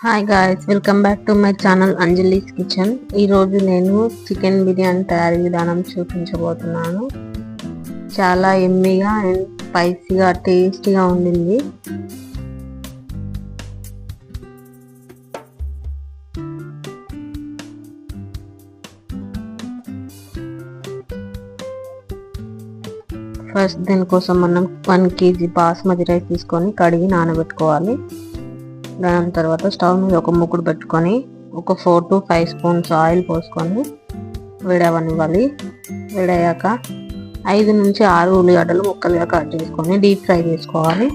Hi guys welcome back to my channel Anjali's kitchen ఈరోజు నేను chicken biryani తయారీ విధానం చూపించబోతున్నాను. చాలా ఎమ్మిగా అండ్ స్పైసీగా టేస్టీగా ఉండింది. ఫస్ట్ దీనికోసం మనం వన్ కేజీ బాస్మతి రైస్ తీసుకొని కడిగి నానబెట్టుకోవాలి. దాని తర్వాత స్టవ్ మీద ఒక ముక్కుడు పెట్టుకొని ఒక four to five spoons oil పోసుకొని వేడవనివ్వాలి. వేడయ్యాక ఐదు నుంచి ఆరు ఉల్లిగడ్డలు ముక్కలుగా కట్ చేసుకొని డీప్ ఫ్రై చేసుకోవాలి.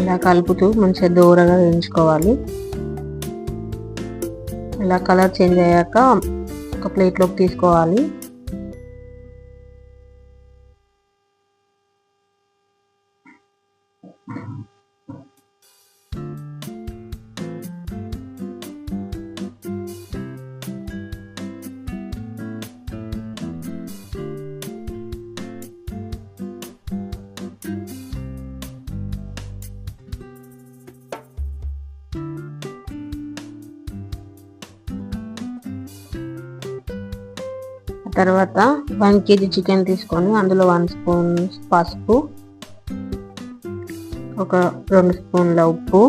ఇలా కలుపుతూ మంచిగా దూరగా వేయించుకోవాలి. ఇలా కలర్ చేంజ్ అయ్యాక ఒక ప్లేట్లోకి తీసుకోవాలి. తర్వాత వన్ కేజీ చికెన్ తీసుకొని అందులో వన్ స్పూన్ పసుపు ఒక రెండు స్పూన్ల ఉప్పు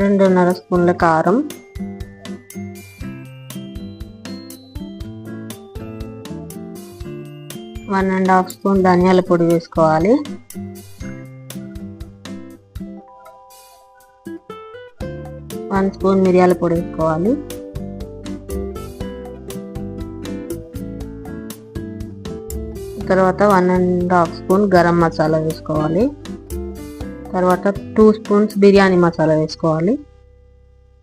రెండున్నర స్పూన్ల కారం వన్ అండ్ హాఫ్ స్పూన్ ధనియాల పొడి వేసుకోవాలి. వన్ స్పూన్ మిరియాల పొడి వేసుకోవాలి. తర్వాత one and half spoon garam masala వేసుకోవాలి. తర్వాత టూ స్పూన్స్ బిర్యానీ మసాలా వేసుకోవాలి.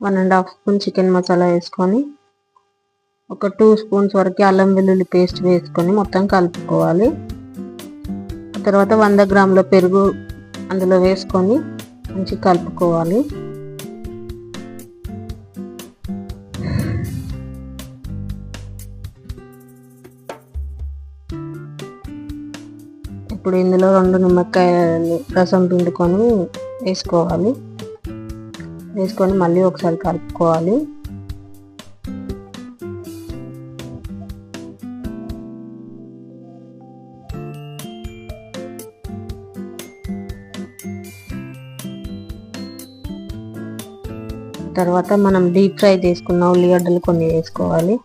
One and half spoon chicken masala వేసుకొని ఒక టూ స్పూన్స్ వరకు అల్లం వెల్లుల్లి పేస్ట్ వేసుకొని మొత్తం కలుపుకోవాలి. తర్వాత వంద గ్రాముల పెరుగు అందులో వేసుకొని మంచి కలుపుకోవాలి. ఇప్పుడు ఇందులో రెండు నిమ్మకాయలు రసం పిండుకొని వేసుకోవాలి. వేసుకొని మళ్ళీ ఒకసారి కలుపుకోవాలి. తర్వాత మనం డీప్ ఫ్రై చేసుకున్న ఉల్లిగడ్డలు కొన్ని వేసుకోవాలి.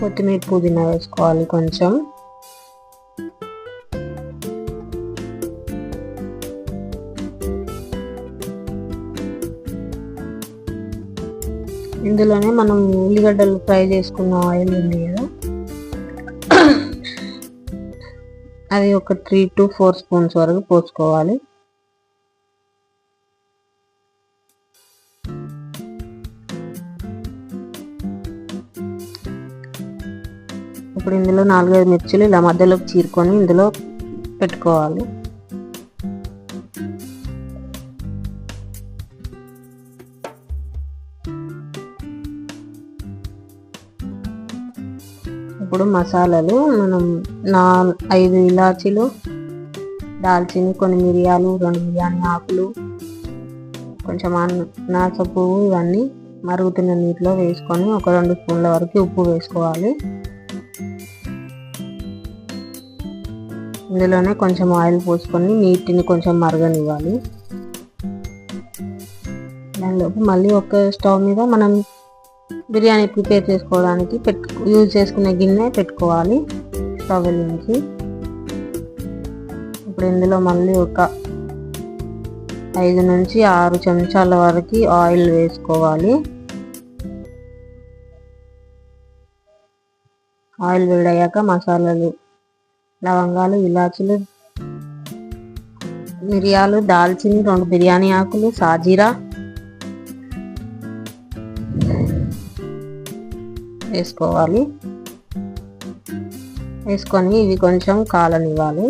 కొత్తిమీర పుదీనా వేసుకోవాలి కొంచెం. ఇందులోనే మనం ఉల్లిగడ్డలు ఫ్రై చేసుకున్న ఆయిల్ ఉంది కదా. అది ఒక త్రీ టు ఫోర్ స్పూన్స్ వరకు పోసుకోవాలి. ఇప్పుడు ఇందులో నాలుగైదు మిర్చిలు ఇలా మధ్యలోకి చీరుకొని ఇందులో పెట్టుకోవాలి. ఇప్పుడు మసాలాలు మనం నా ఐదు ఇలాచీలు దాల్చిని కొన్ని మిరియాలు రెండు బిర్యానీ ఆకులు కొంచెం నాస పువ్వు ఇవన్నీ మరుగుతున్న నీటిలో వేసుకొని ఒక రెండు స్పూన్ల వరకు ఉప్పు వేసుకోవాలి. ఇందులోనే కొంచెం ఆయిల్ పోసుకొని నీటిని కొంచెం మరగనివ్వాలి. దానిలోపు మళ్ళీ ఒక స్టవ్ మీద మనం బిర్యానీ ప్రిపేర్ చేసుకోవడానికి పెట్టు యూజ్ చేసుకునే గిన్నె పెట్టుకోవాలి స్టవ్ నుంచి ఇప్పుడు ఇందులో మళ్ళీ ఒక ఐదు నుంచి ఆరు చెంచాల వరకు ఆయిల్ వేసుకోవాలి. ఆయిల్ వేడయ్యాక మసాలాలు లవంగాలు ఇలాచీలు మిరియాలు దాల్చిని రెండు బిర్యానీ ఆకులు సాజీరా వేసుకోవాలి. వేసుకొని ఇవి కొంచెం కాలనివ్వాలి.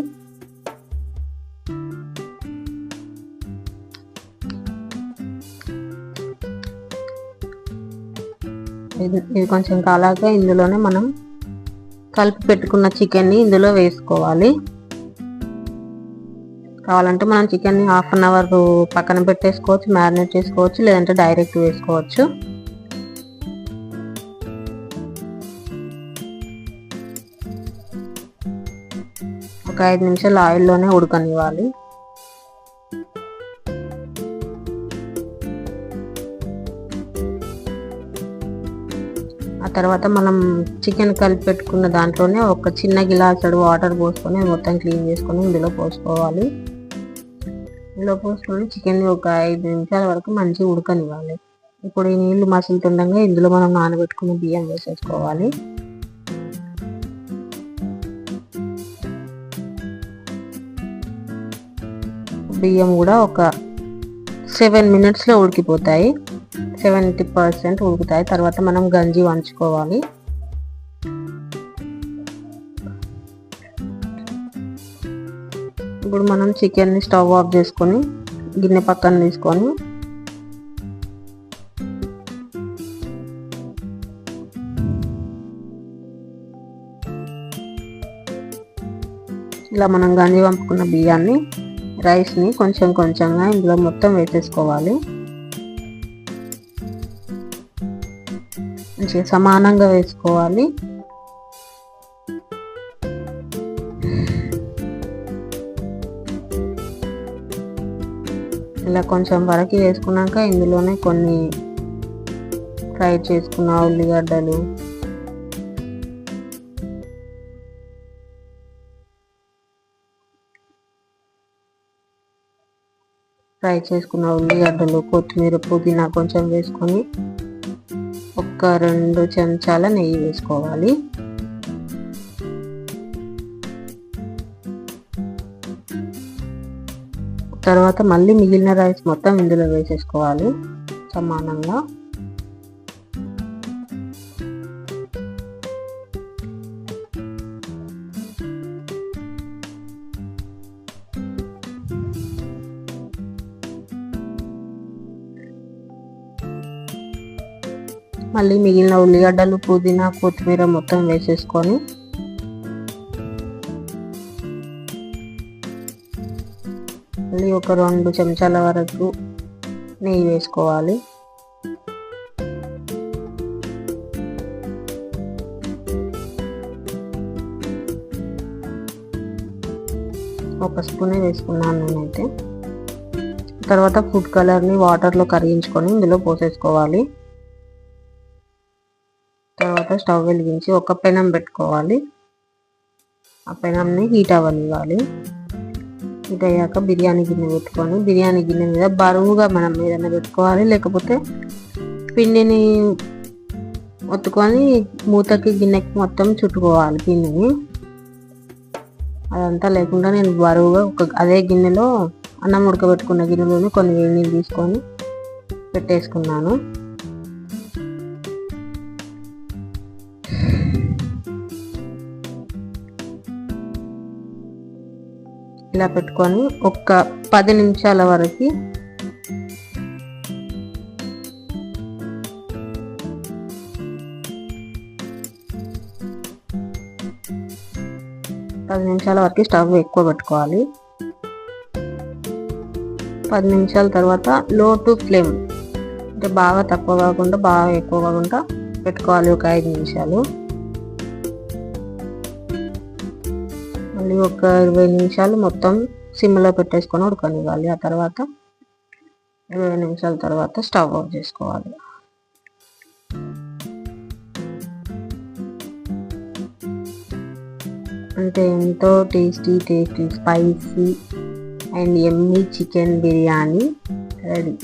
ఇది కొంచెం కాలాక ఇందులోనే మనం కలిపి పెట్టుకున్న చికెన్ని ఇందులో వేసుకోవాలి. కావాలంటే మనం చికెన్ని హాఫ్ అన్ అవర్ పక్కన పెట్టేసుకోవచ్చు మ్యారినేట్ చేసుకోవచ్చు లేదంటే డైరెక్ట్ వేసుకోవచ్చు. ఒక ఐదు నిమిషాలు ఆయిల్లోనే ఉడకనివ్వాలి. ఆ తర్వాత మనం చికెన్ కలిపి పెట్టుకున్న దాంట్లోనే ఒక చిన్న గిలాసడు వాటర్ పోసుకొని మొత్తం క్లీన్ చేసుకొని ఇందులో పోసుకోవాలి. ఇందులో పోసుకొని చికెన్ ఒక ఐదు నిమిషాల వరకు మంచిగా ఉడకనివ్వాలి. ఇప్పుడు ఈ నీళ్ళు మసులుతుండగా ఇందులో మనం నానబెట్టుకున్న బియ్యం వేసేసుకోవాలి. బియ్యం కూడా ఒక సెవెన్ మినిట్స్లో ఉడికిపోతాయి. సెవెంటీ పర్సెంట్ ఉడుకుతాయి. తర్వాత మనం గంజి వంచుకోవాలి. ఇప్పుడు మనం చికెన్ని స్టవ్ ఆఫ్ చేసుకొని గిన్నె పక్కన తీసుకొని ఇలా మనం గంజి వంపుకున్న బియ్యాన్ని రైస్ని కొంచెం కొంచెంగా ఇందులో మొత్తం వేసేసుకోవాలి. మంచిగా సమానంగా వేసుకోవాలి. ఇలా కొంచెం వరకు వేసుకున్నాక ఇందులోనే కొన్ని ఫ్రై చేసుకున్న ఉల్లిగడ్డలు ఫ్రై చేసుకున్న ఉల్లిగడ్డలు కొత్తిమీర పుదీనా కొంచెం వేసుకొని ఒక రెండు చెంచాల నెయ్యి వేసుకోవాలి. తర్వాత మళ్ళీ మిగిలిన రైస్ మొత్తం ఇందులో వేసేసుకోవాలి సమానంగా. మళ్ళీ మిగిలిన ఉల్లిగడ్డలు పుదీనా కొత్తిమీర మొత్తం వేసేసుకొని మళ్ళీ ఒక రెండు చెంచాల వరకు నెయ్యి వేసుకోవాలి. ఒక స్పూనే వేసుకున్నాను నేనైతే. తర్వాత ఫుడ్ కలర్ని వాటర్లో కరిగించుకొని ఇందులో పోసేసుకోవాలి. స్టవ్ వెలిగించి ఒక పెనం పెట్టుకోవాలి. ఆ పెనంని హీట్ అవ్వనివ్వాలి. హీట్ అయ్యాక బిర్యానీ గిన్నె పెట్టుకొని బిర్యానీ గిన్నె మీద బరువుగా మనం ఏదైనా పెట్టుకోవాలి. లేకపోతే పిండిని ఒత్తుకొని మూతకి గిన్నెకి మొత్తం చుట్టుకోవాలి పిండిని. అదంతా లేకుండా నేను బరువుగా ఒక అదే గిన్నెలో అన్నం ఉడకబెట్టుకున్న గిన్నెలోని కొన్ని వేడి నీళ్ళు తీసుకొని పెట్టేసుకున్నాను. ఇలా పెట్టుకొని ఒక పది నిమిషాల వరకు పది నిమిషాల వరకు స్టవ్ ఎక్కువ పెట్టుకోవాలి. పది నిమిషాల తర్వాత లో టు ఫ్లేమ్ అంటే బాగా తక్కువ కాకుండా బాగా ఎక్కువ కాకుండా పెట్టుకోవాలి ఒక ఐదు నిమిషాలు. మళ్ళీ ఒక ఇరవై నిమిషాలు మొత్తం సిమ్లో పెట్టేసుకొని ఉడకనివ్వాలి. ఆ తర్వాత ఇరవై నిమిషాల తర్వాత స్టవ్ ఆఫ్ చేసుకోవాలి. అంటే ఎంతో tasty tasty spicy and yummy chicken biryani ready.